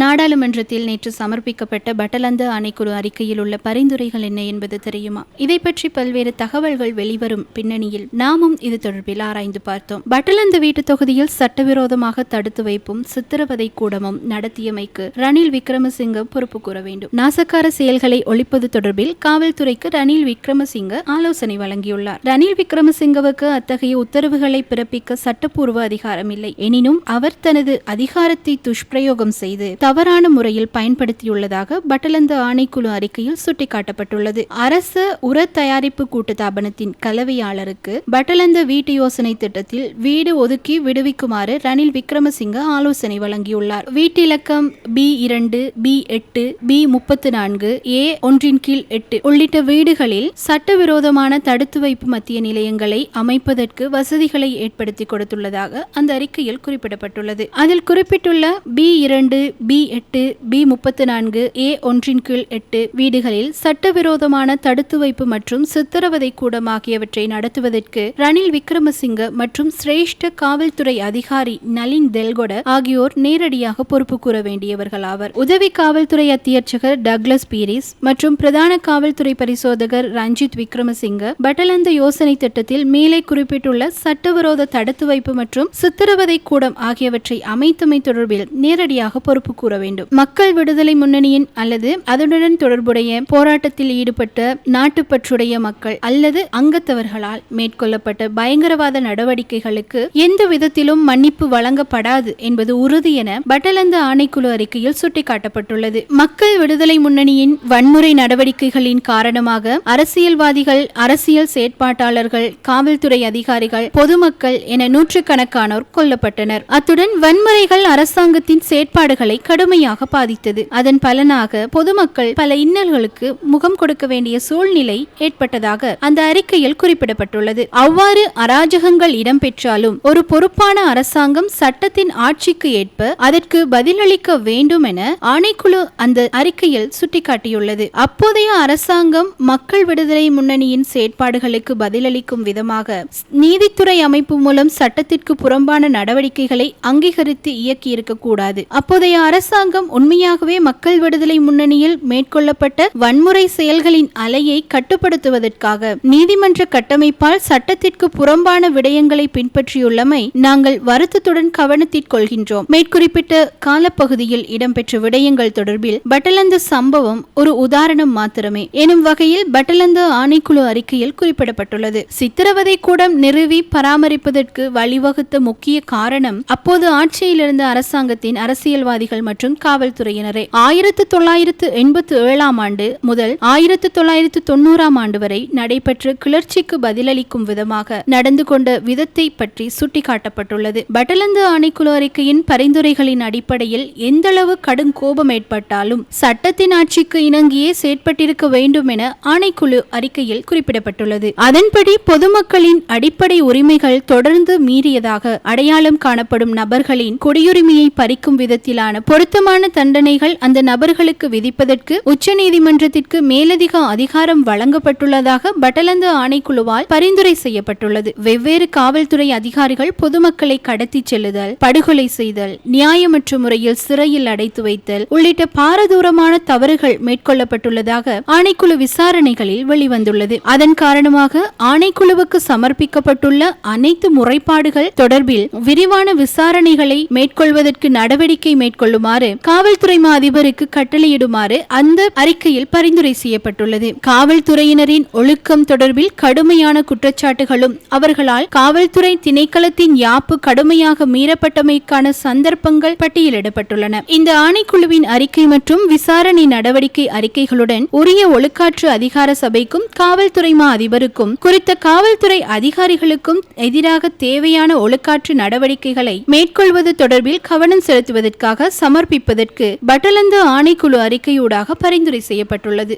நாடாளுமன்றத்தில் நேற்று சமர்ப்பிக்கப்பட்ட பட்டலந்த ஆணைக்குழு அறிக்கையில் உள்ள பரிந்துரைகள் என்ன என்பது தெரியுமா? இதை பற்றி பல்வேறு தகவல்கள் வெளிவரும் பின்னணியில் நாமும் இது தொடர்பில் ஆராய்ந்து பார்த்தோம். பட்டலந்த வீட்டு தொகுதியில் சட்டவிரோதமாக தடுத்து வைப்பும் சித்திரவதை கூடமும் நடத்தியமைக்கு ரணில் விக்ரமசிங்க பொறுப்பு கூற வேண்டும். நாசக்கார செயல்களை ஒழிப்பது தொடர்பில் காவல்துறைக்கு ரணில் விக்ரமசிங்க ஆலோசனை வழங்கியுள்ளார். ரணில் விக்ரமசிங்கவுக்கு அத்தகைய உத்தரவுகளை பிறப்பிக்க சட்டப்பூர்வ அதிகாரம் இல்லை எனினும் அவர் தனது அதிகாரத்தை துஷ்பிரயோகம் செய்து தவறான முறையில் பயன்படுத்தியுள்ளதாக பட்டலந்த ஆணைக்குழு அறிக்கையில் சுட்டிக்காட்டப்பட்டுள்ளது. அரச உர தயாரிப்பு கூட்டுத்தாபனத்தின் கலவையாளருக்கு பட்டலந்த வீட்டு யோசனை திட்டத்தில் வீடு ஒதுக்கி விடுவிக்குமாறு ரணில் விக்ரமசிங்க ஆலோசனை வழங்கியுள்ளார். வீட்டிலக்கம் பி இரண்டு பி எட்டு பி முப்பத்து நான்கு ஏ ஒன்றின் கீழ் எட்டு உள்ளிட்ட வீடுகளில் சட்டவிரோதமான தடுத்து வைப்பு மத்திய நிலையங்களை அமைப்பதற்கு வசதிகளை ஏற்படுத்தி கொடுத்துள்ளதாக அந்த அறிக்கையில் குறிப்பிடப்பட்டுள்ளது. அதில் குறிப்பிட்டுள்ள பி இரண்டு பி எட்டு பி முப்பத்து நான்கு ஏ ஒன்றின் கீழ் எட்டு வீடுகளில் சட்டவிரோதமான தடுத்து வைப்பு மற்றும் சித்திரவதை கூடம் ஆகியவற்றை நடத்துவதற்கு ரணில் விக்ரமசிங்க மற்றும் சிரேஷ்ட காவல்துறை அதிகாரி நலின் தெல்கொட ஆகியோர் நேரடியாக பொறுப்பு கூற வேண்டியவர்கள் ஆவர். உதவி காவல்துறை அத்தியட்சகர் டக்ளஸ் பீரிஸ் மற்றும் பிரதான காவல்துறை பரிசோதகர் ரஞ்சித் விக்ரமசிங்க பட்டலந்த யோசனை திட்டத்தில் மேலே குறிப்பிட்டுள்ள சட்டவிரோத தடுத்து வைப்பு மற்றும் சித்திரவதை கூடம் ஆகியவற்றை அமைத்தமை தொடர்பில் நேரடியாக பொறுப்பு கூற வேண்டும் மக்கள் விடுதலை முன்னணியின் அல்லது அதனுடன் தொடர்புடைய போராட்டத்தில் ஈடுபட்ட நாட்டுப்பற்றுடைய மக்கள் அல்லது அங்கத்தவர்களால் மேற்கொள்ளப்பட்ட பயங்கரவாத நடவடிக்கைகளுக்கு எந்த விதத்திலும் மன்னிப்பு வழங்கப்படாது என்பது உறுதி என பட்டலந்த ஆணைக்குழு அறிக்கையில் சுட்டிக்காட்டப்பட்டுள்ளது. மக்கள் விடுதலை முன்னணியின் வன்முறை நடவடிக்கைகளின் காரணமாக அரசியல்வாதிகள் அரசியல் செயற்பாட்டாளர்கள் காவல்துறை அதிகாரிகள் பொதுமக்கள் என நூற்றுக்கணக்கானோர் கொல்லப்பட்டனர். அத்துடன் வன்முறைகள் அரசாங்கத்தின் செயற்பாடுகளை கடுமையாக பாதித்தது. அதன் பலனாக பொதுமக்கள் பல இன்னல்களுக்கு முகம் கொடுக்க வேண்டிய சூழ்நிலை ஏற்பட்டதாக அந்த அறிக்கையில் குறிப்பிடப்பட்டுள்ளது. அவ்வாறு அராஜகங்கள் இடம்பெற்றாலும் ஒரு பொறுப்பான அரசாங்கம் சட்டத்தின் ஆட்சிக்கு ஏற்ப அதற்கு பதிலளிக்க வேண்டும் என ஆணைக்குழு அந்த அறிக்கையில் சுட்டிக்காட்டியுள்ளது. அப்போதைய அரசாங்கம் மக்கள் விடுதலை முன்னணியின் செயற்பாடுகளுக்கு பதிலளிக்கும் விதமாக நீதித்துறை அமைப்பு மூலம் சட்டத்திற்கு புறம்பான நடவடிக்கைகளை அங்கீகரித்து இயக்கியிருக்கக்கூடாது கூடாது. அப்போதைய அரசாங்கம் உண்மையாகவே மக்கள் விடுதலை முன்னணியில் மேற்கொள்ளப்பட்ட வன்முறை செயல்களின் அலையை கட்டுப்படுத்துவதற்காக நீதிமன்ற கட்டமைப்பால் சட்டத்திற்கு புறம்பான விடயங்களை பின்பற்றியுள்ளமை நாங்கள் வருத்தத்துடன் கவனத்தில் கொள்கின்றோம். மேற்குறிப்பிட்ட காலப்பகுதியில் இடம்பெற்ற விடயங்கள் தொடர்பில் பட்டலந்து சம்பவம் ஒரு உதாரணம் மாத்திரமே. எனும் வகையில் பட்டலந்து ஆணைக்குழு அறிக்கையில் குறிப்பிடப்பட்டுள்ளது. சித்திரவதை கூடம் நிறுவி பராமரிப்பதற்கு வழிவகுத்த முக்கிய காரணம் அப்போது ஆட்சியில் இருந்த அரசாங்கத்தின் அரசியல்வாதிகள் மற்றும் காவல்துறையினரே. ஆயிரத்து தொள்ளாயிரத்து எண்பத்தி ஏழாம் ஆண்டு முதல் ஆயிரத்து தொள்ளாயிரத்து தொண்ணூறாம் ஆண்டு வரை நடைபெற்ற கிளர்ச்சிக்கு பதிலளிக்கும் விதமாக நடந்து கொண்ட விதத்தை பற்றி சுட்டிக்காட்டப்பட்டுள்ளது. பட்டலந்து ஆணைக்குழு அறிக்கையின் பரிந்துரைகளின் அடிப்படையில் எந்தளவு கடும் கோபம் ஏற்பட்டாலும் சட்டத்தின் ஆட்சிக்கு இணங்கியே செயற்பட்டிருக்க வேண்டும் என ஆணைக்குழு அறிக்கையில் குறிப்பிடப்பட்டுள்ளது. அதன்படி பொதுமக்களின் அடிப்படை உரிமைகள் தொடர்ந்து மீறியதாக அடையாளம் காணப்படும் நபர்களின் குடியுரிமையை பறிக்கும் விதத்திலான பொருத்தமான தண்டனைகள் அந்த நபர்களுக்கு விதிப்பதற்கு உச்சநீதிமன்றத்திற்கு மேலதிக அதிகாரம் வழங்கப்பட்டுள்ளதாக பட்டலந்து ஆணைக்குழுவால் பரிந்துரை செய்யப்பட்டுள்ளது. வெவ்வேறு காவல்துறை அதிகாரிகள் பொதுமக்களை கடத்தி செல்லுதல் படுகொலை செய்தல் நியாயமற்ற முறையில் சிறையில் அடைத்து வைத்தல் உள்ளிட்ட பாரதூரமான தவறுகள் மேற்கொள்ளப்பட்டுள்ளதாக ஆணைக்குழு விசாரணைகளில் வெளிவந்துள்ளது. அதன் காரணமாக ஆணைக்குழுவுக்கு சமர்ப்பிக்கப்பட்டுள்ள அனைத்து முறைப்பாடுகள் தொடர்பில் விரிவான விசாரணைகளை மேற்கொள்வதற்கு நடவடிக்கை மேற்கொள்ளும் மேற்கொள்ளுமாறு காவல்துறை மா அதிபருக்கு கட்டளையிடுமாறு அந்த அறிக்கையில் பரிந்துரை செய்யப்பட்டுள்ளது. காவல்துறையினரின் ஒழுக்கம் தொடர்பில் கடுமையான குற்றச்சாட்டுகளும் அவர்களால் காவல்துறை திணைக்களத்தின் யாப்பு கடுமையாக மீறப்பட்டமைக்கான சந்தர்ப்பங்கள் பட்டியலிடப்பட்டுள்ளன. இந்த ஆணைக்குழுவின் அறிக்கை மற்றும் விசாரணை நடவடிக்கை அறிக்கைகளுடன் உரிய ஒழுக்காற்று அதிகார சபைக்கும் காவல்துறை மா அதிபருக்கும் குறித்த காவல்துறை அதிகாரிகளுக்கும் எதிராக தேவையான ஒழுக்காற்று நடவடிக்கைகளை மேற்கொள்வது தொடர்பில் கவனம் செலுத்துவதற்காக சம சமர்ப்பிப்பதற்கு பட்டலந்து ஆணைக்குழு அறிக்கையூடாக பரிந்துரை செய்யப்பட்டுள்ளது.